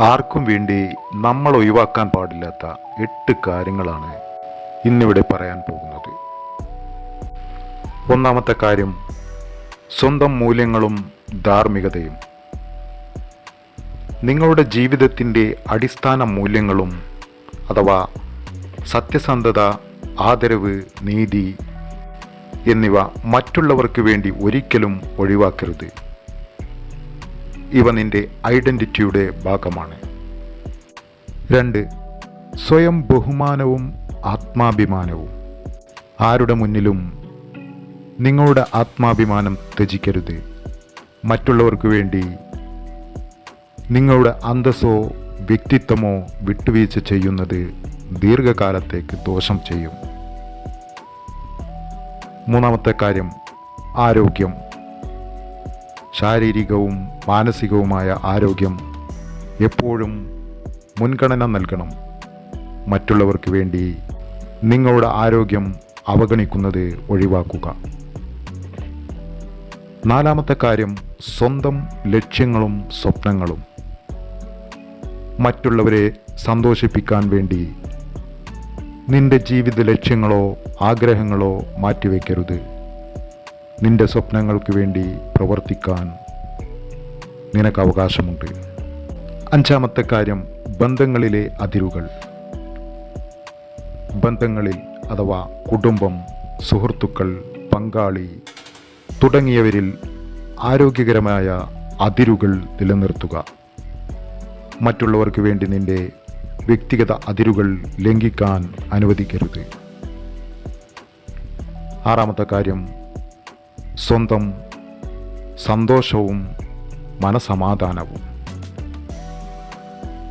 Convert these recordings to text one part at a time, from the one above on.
ആർക്കും വേണ്ടി നമ്മൾ ഒഴിവാക്കാൻ പാടില്ലാത്ത എട്ട് കാര്യങ്ങളാണ് ഇന്നിവിടെ പറയാൻ പോകുന്നത്. ഒന്നാമത്തെ കാര്യം സ്വന്തം മൂല്യങ്ങളും ധാർമ്മികതയും. നിങ്ങളുടെ ജീവിതത്തിന്റെ അടിസ്ഥാന മൂല്യങ്ങളും അഥവാ സത്യസന്ധത ആദരവ് നീതി എന്നിവ മറ്റുള്ളവർക്ക് വേണ്ടി ഒരിക്കലും ഒഴിവാക്കരുത്. ഇവ നിന്റെ ഐഡന്റിറ്റിയുടെ ഭാഗമാണ്. രണ്ട് സ്വയം ബഹുമാനവും ആത്മാഭിമാനവും. ആരുടെ മുന്നിലും നിങ്ങളുടെ ആത്മാഭിമാനം ത്യജിക്കരുത്. മറ്റുള്ളവർക്ക് വേണ്ടി നിങ്ങളുടെ അന്തസ്സോ വ്യക്തിത്വമോ വിട്ടുവീഴ്ച ചെയ്യുന്നത് ദീർഘകാലത്തേക്ക് ദോഷം ചെയ്യും. മൂന്നാമത്തെ കാര്യം ആരോഗ്യം. ശാരീരികവും മാനസികവുമായ ആരോഗ്യം എപ്പോഴും മുൻഗണന നൽകണം. മറ്റുള്ളവർക്ക് വേണ്ടി നിങ്ങളുടെ ആരോഗ്യം അവഗണിക്കുന്നത് ഒഴിവാക്കുക. നാലാമത്തെ കാര്യം സ്വന്തം ലക്ഷ്യങ്ങളും സ്വപ്നങ്ങളും. മറ്റുള്ളവരെ സന്തോഷിപ്പിക്കാൻ വേണ്ടി നിന്റെ ജീവിത ലക്ഷ്യങ്ങളോ ആഗ്രഹങ്ങളോ മാറ്റിവെക്കരുത്. നിന്റെ സ്വപ്നങ്ങൾക്ക് വേണ്ടി പ്രവർത്തിക്കാൻ നിനക്ക് അവകാശമുണ്ട്. അഞ്ചാമത്തെ കാര്യം ബന്ധങ്ങളിലെ അതിരുകൾ. ബന്ധങ്ങളിൽ അഥവാ കുടുംബം സുഹൃത്തുക്കൾ പങ്കാളി തുടങ്ങിയവരിൽ ആരോഗ്യകരമായ അതിരുകൾ നിലനിർത്തുക. മറ്റുള്ളവർക്ക് വേണ്ടി നിന്റെ വ്യക്തിഗത അതിരുകൾ ലംഘിക്കാൻ അനുവദിക്കരുത്. ആറാമത്തെ കാര്യം സ്വന്തം സന്തോഷവും മനസമാധാനവും.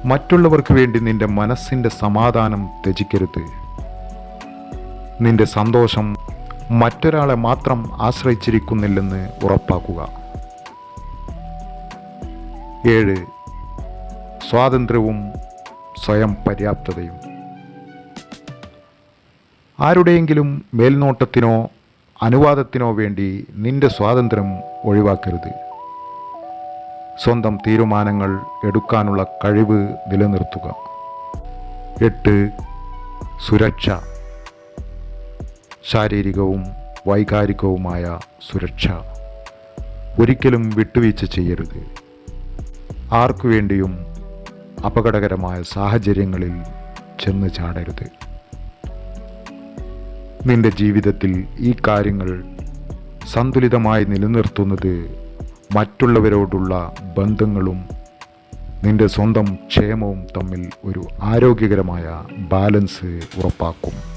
മറ്റുള്ളവർക്ക് വേണ്ടി നിന്റെ മനസ്സിന്റെ സമാധാനം ത്യജിക്കരുത്. നിന്റെ സന്തോഷം മറ്റൊരാളെ മാത്രം ആശ്രയിച്ചിരിക്കുന്നില്ലെന്ന് ഉറപ്പാക്കുക. ഏഴ് സ്വാതന്ത്ര്യവും സ്വയം പര്യാപ്തതയും. ആരുടെയെങ്കിലും മേൽനോട്ടത്തിനോ അനുവാദത്തിനോ വേണ്ടി നിന്റെ സ്വാതന്ത്ര്യം ഒഴിവാക്കരുത്. സ്വന്തം തീരുമാനങ്ങൾ എടുക്കാനുള്ള കഴിവ് നിലനിർത്തുക. എട്ട്. സുരക്ഷ. ശാരീരികവും വൈകാരികവുമായ സുരക്ഷ. ഒരിക്കലും വിട്ടുവീഴ്ച ചെയ്യരുത്. ആർക്കു വേണ്ടിയും അപകടകരമായ സാഹചര്യങ്ങളിൽ ചെന്ന് ചാടരുത്. നിന്റെ ജീവിതത്തിൽ ഈ കാര്യങ്ങൾ സന്തുലിതമായി നിലനിർത്തുന്നത് മറ്റുള്ളവരോടുള്ള ബന്ധങ്ങളും നിന്റെ സ്വന്തം ക്ഷേമവും തമ്മിൽ ഒരു ആരോഗ്യകരമായ ബാലൻസ് ഉറപ്പാക്കും.